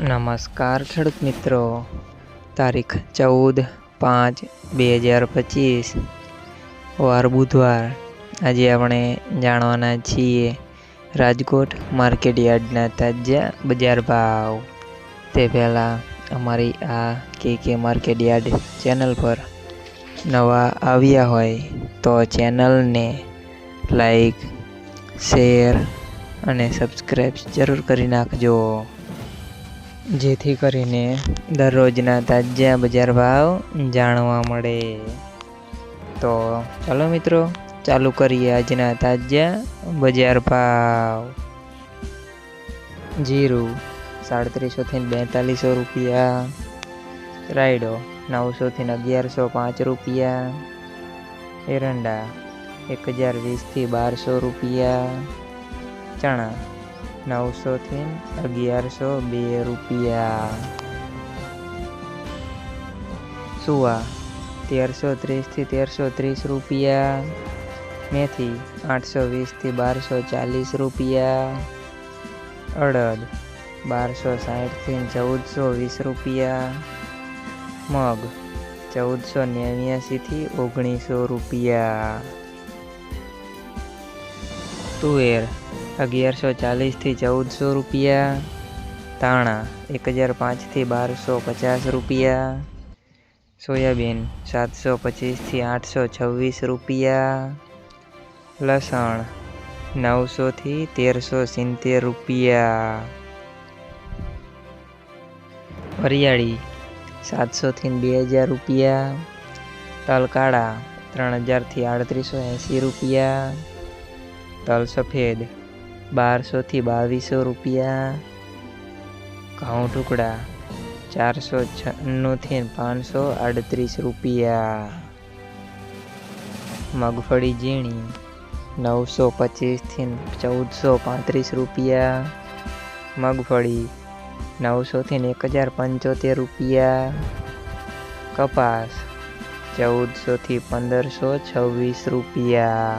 નમસ્કાર ખેડૂત મિત્રો. તારીખ ચૌદ પાંચ બે હજાર પચીસ. વાર બુધવાર. આજે આપણે જાણવાના છીએ રાજકોટ માર્કેટ યાર્ડના તાજા બજાર ભાવ. તે પહેલાં અમારી આ કે કે માર્કેટ યાર્ડ ચેનલ પર નવા આવ્યા હોય તો ચેનલને લાઈક, શેર અને સબસ્ક્રાઈબ જરૂર કરી નાખજો. જેથી કરીને દરરોજના તાજા બજાર ભાવ જાણવા મળે. તો ચાલો મિત્રો, ચાલુ કરીએ આજના તાજા બજાર ભાવ. જીરું સાડત્રીસોથી બેતાલીસો રૂપિયા. રાયડો નવસોથી અગિયારસો પાંચ રૂપિયા. એરંડા એક હજાર વીસથી બારસો રૂપિયા. ચણા નવસોથી અગિયારસો બે રૂપિયા. સુવા, તેરસો ત્રીસથી તેરસો ત્રીસ રૂપિયા. મેથી, આઠસો વીસથી બારસો ચાલીસ રૂપિયા. અડદ, બારસો સાઠથી ચૌદસો વીસ રૂપિયા. મગ, ચૌદસો નેવ્યાસીથી ઓગણીસો રૂપિયા. તુવેર અગિયારસો ચાલીસથી ચૌદસો રૂપિયા તાણા એક હજાર પાંચથી બારસો પચાસ રૂપિયા, સોયાબીન સાતસો પચીસથી આઠસો છવ્વીસ રૂપિયા, લસણ નવસોથી તેરસો સિત્તેર રૂપિયા, વરિયાળી સાતસોથી બે હજાર રૂપિયા, તલકાળા ત્રણ હજારથી આડત્રીસો એંસી રૂપિયા, તલ સફેદ બારસોથી બાવીસો રૂપિયા. ઘઉં ટુકડા ચારસો છન્નુંથી પાંચસો આડત્રીસ રૂપિયા. મગફળી ઝીણી નવસો પચીસથી ચૌદસો પાંત્રીસ રૂપિયા. મગફળી નવસોથી એક હજાર પંચોતેર રૂપિયા. કપાસ ચૌદસોથી પંદરસો છવ્વીસ રૂપિયા.